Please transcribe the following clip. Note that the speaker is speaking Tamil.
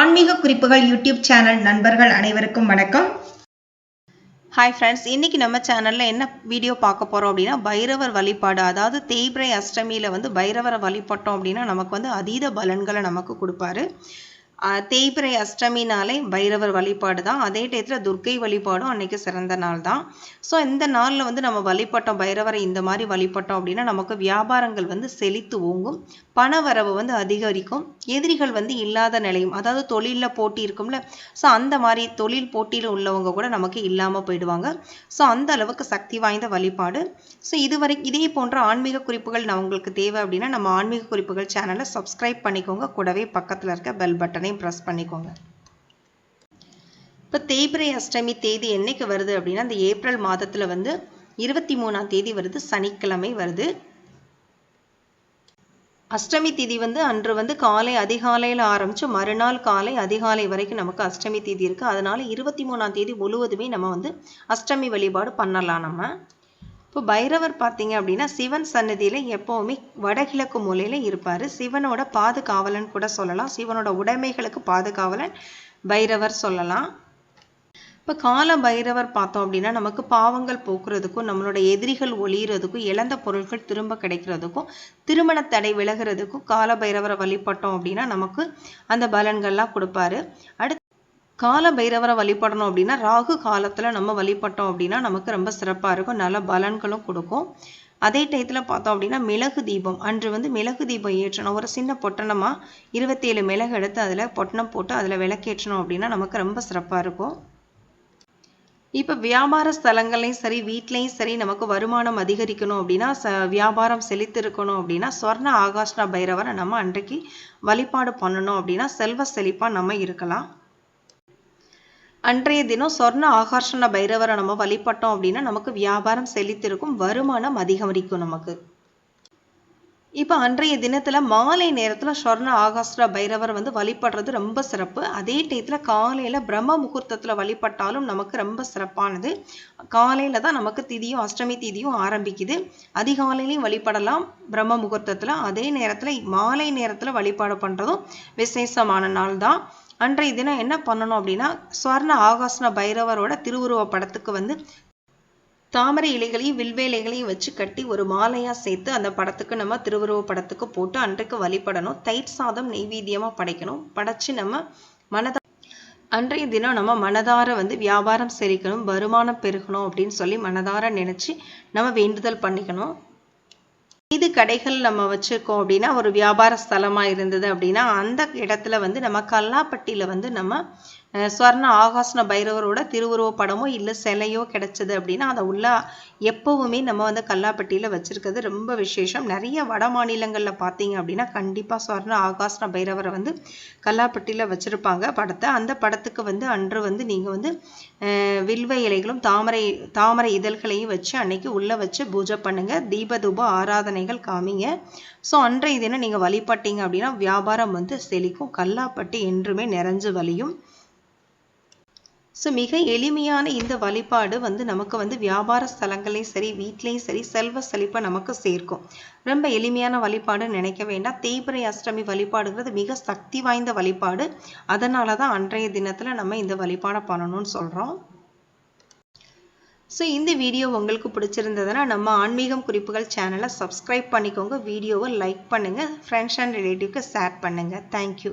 ஆன்மீக குறிப்புகள் யூடியூப் சேனல் நண்பர்கள் அனைவருக்கும் வணக்கம். ஹாய் ஃப்ரெண்ட்ஸ் இன்றைக்கி நம்ம சேனலில் என்ன வீடியோ பார்க்க போகிறோம் அப்படின்னா பைரவர் வழிபாடு அதாவது தேய்பிரை அஷ்டமியில் வந்து பைரவரை வழிபட்டோம் அப்படின்னா நமக்கு வந்து அதீத பலன்களை நமக்கு கொடுப்பாரு. தேய்பிரை அஷ்டமி அஷ்டமினாலே பைரவர் வழிபாடு தான் அதே டயத்தில் துர்க்கை வழிபாடும் அன்னைக்கு சிறந்த நாள் தான் ஸோ இந்த நாளில் வந்து நம்ம வழிபட்டோம் பைரவரை இந்த மாதிரி வழிபட்டோம் அப்படின்னா நமக்கு வியாபாரங்கள் வந்து செழித்து ஓங்கும். பண வரவு வந்து அதிகரிக்கும். எதிரிகள் வந்து இல்லாத நிலையும் அதாவது தொழிலில் போட்டி இருக்கும்ல ஸோ அந்த மாதிரி தொழில் போட்டியில் உள்ளவங்க கூட நமக்கு இல்லாமல் போயிடுவாங்க. ஸோ அந்த அளவுக்கு சக்தி வாய்ந்த வழிபாடு. ஸோ இதுவரை இதே போன்ற ஆன்மீக குறிப்புகள் நான் உங்களுக்கு தேவை அப்படின்னா நம்ம ஆன்மீக குறிப்புகள் சேனலை சப்ஸ்கிரைப் பண்ணிக்கோங்க. கூடவே பக்கத்தில் இருக்க பெல் பட்டனையும் ப்ரெஸ் பண்ணிக்கோங்க. இப்போ தேய்பிரை அஷ்டமி தேதி என்றைக்கு வருது அப்படின்னா அந்த ஏப்ரல் மாதத்தில் வந்து இருபத்தி மூணாம் தேதி வருது சனிக்கிழமை வருது. அஷ்டமி திதி வந்து அன்று வந்து காலை அதிகாலையில் ஆரம்பித்து மறுநாள் காலை அதிகாலை வரைக்கும் நமக்கு அஷ்டமி திதி இருக்குது அதனால இருபத்தி மூணாம் தேதி முழுவதுமே நம்ம வந்து அஷ்டமி வழிபாடு பண்ணலாம் நம்ம. இப்போ பைரவர் பார்த்தீங்க அப்படின்னா சிவன் சன்னதியில் எப்போவுமே வடகிழக்கு மூலையில் இருப்பார். சிவனோட பாதுகாவலன் கூட சொல்லலாம். சிவனோட உடைமைகளுக்கு பாதுகாவலன் பைரவர் சொல்லலாம். இப்போ கால பைரவர் பார்த்தோம் அப்படின்னா நமக்கு பாவங்கள் போக்குறதுக்கும் நம்மளோட எதிரிகள் ஒளியிறதுக்கும் இழந்த பொருட்கள் திரும்ப கிடைக்கிறதுக்கும் திருமண தடை விலகிறதுக்கும் கால பைரவரை வழிபட்டோம் அப்படின்னா நமக்கு அந்த பலன்கள்லாம் கொடுப்பாரு. அடுத்து கால பைரவரை வழிபடணும் அப்படின்னா ராகு காலத்தில் நம்ம வழிபட்டோம் அப்படின்னா நமக்கு ரொம்ப சிறப்பாக இருக்கும். நல்ல பலன்களும் கொடுக்கும். அதே டயத்தில் பார்த்தோம் அப்படின்னா மிளகு தீபம். அன்று வந்து மிளகு தீபம் ஏற்றணும். ஒரு சின்ன பொட்டணமாக இருபத்தி ஏழு மிளகு எடுத்து அதில் பொட்டணம் போட்டு அதில் விளக்கேற்றணும் அப்படின்னா நமக்கு ரொம்ப சிறப்பாக இருக்கும். இப்போ வியாபார ஸ்தலங்கள்லையும் சரி வீட்லேயும் சரி நமக்கு வருமானம் அதிகரிக்கணும் அப்படின்னா ச வியாபாரம் செழித்திருக்கணும் அப்படின்னா சொர்ண ஆகாஷ்ண பைரவரை நம்ம அன்றைக்கு வழிபாடு பண்ணணும் அப்படின்னா செல்வ செழிப்பாக நம்ம இருக்கலாம். அன்றைய தினம் சொர்ண ஆகர்ஷண பைரவரை நம்ம வழிபட்டோம் அப்படின்னா நமக்கு வியாபாரம் செழித்திருக்கும் வருமானம் அதிகரிக்கும் நமக்கு. இப்போ அன்றைய தினத்தில் மாலை நேரத்தில் சொர்ண ஆகாஸ்டா பைரவர் வந்து வழிபடுறது ரொம்ப சிறப்பு. அதே டயத்தில் காலையில் பிரம்ம முகூர்த்தத்தில் வழிபட்டாலும் நமக்கு ரொம்ப சிறப்பானது. காலையில் தான் நமக்கு திதியும் அஷ்டமி திதியும் ஆரம்பிக்குது. அதிகாலையிலையும் வழிபடலாம் பிரம்ம முகூர்த்தத்தில். அதே நேரத்தில் மாலை நேரத்தில் வழிபாடு பண்ணுறதும் விசேஷமான நாள் தான். அன்றைய தினம் என்ன பண்ணணும் அப்படின்னா ஸ்வர்ண ஆகாசன பைரவரோட திருவுருவ படத்துக்கு வந்து தாமரை இலைகளையும் வில்வேலைகளையும் வச்சு கட்டி ஒரு மாலையாக சேர்த்து அந்த படத்துக்கு நம்ம திருவுருவ படத்துக்கு போட்டு அன்றைக்கு வழிபடணும். தயிர் சாதம் நெய்வேத்தியமாக படைக்கணும். படைச்சு நம்ம மனத அன்றைய தினம் நம்ம மனதார வந்து வியாபாரம் செழிக்கணும் வருமானம் பெருகணும் அப்படின்னு சொல்லி மனதார நினச்சி நம்ம வேண்டுதல் பண்ணிக்கணும். இது கடைகள் நம்ம வச்சுருக்கோம் அப்படின்னா ஒரு வியாபார ஸ்தலமாக இருந்தது அப்படின்னா அந்த இடத்துல வந்து நம்ம கல்லாப்பட்டியில் வந்து நம்ம ஸ்வர்ண ஆகாசன பைரவரோட திருவுருவ படமோ இல்லை சிலையோ கிடைச்சது அப்படின்னா அதை உள்ள எப்போவுமே நம்ம வந்து கல்லாப்பட்டியில் வச்சுருக்கிறது ரொம்ப விசேஷம். நிறைய வட மாநிலங்களில் பார்த்தீங்க அப்படின்னா கண்டிப்பாக ஸ்வர்ண ஆகாசன பைரவரை வந்து கல்லாப்பட்டியில் வச்சுருப்பாங்க படத்தை. அந்த படத்துக்கு வந்து அன்று வந்து நீங்கள் வந்து வில்வ இலைகளும் தாமரை தாமரை இதழ்களையும் வச்சு அன்னைக்கு உள்ளே வச்சு பூஜை பண்ணுங்கள் தீபதூப ஆராதனைகள் காமிங்க. ஸோ அன்றைய தினம் நீங்கள் வழிபட்டீங்க அப்படின்னா வியாபாரம் வந்து செழிக்கும். கல்லாப்பட்டி என்றுமே நிறைஞ்சு வலியும் ஸோ மிக எளிமையான இந்த வழிபாடு வந்து நமக்கு வந்து வியாபார ஸ்தலங்களையும் சரி வீட்லேயும் சரி செல்வ செழிப்பை நமக்கு சேர்க்கும். ரொம்ப எளிமையான வழிபாடுன்னு நினைக்க வேண்டாம். தேய்பிரை அஷ்டமி வழிபாடுங்கிறது மிக சக்தி வாய்ந்த வழிபாடு. அதனால தான் அன்றைய தினத்தில் நம்ம இந்த வழிபாடை பண்ணணும்னு சொல்கிறோம் ஸோ இந்த வீடியோ உங்களுக்கு பிடிச்சிருந்ததுன்னா நம்ம ஆன்மீகம் குறிப்புகள் சேனலை சப்ஸ்கிரைப் பண்ணிக்கோங்க. வீடியோவை லைக் பண்ணுங்கள் ஃப்ரெண்ட்ஸ் அண்ட் ரிலேட்டிவ்க்கு ஷேர் பண்ணுங்கள் தேங்க்யூ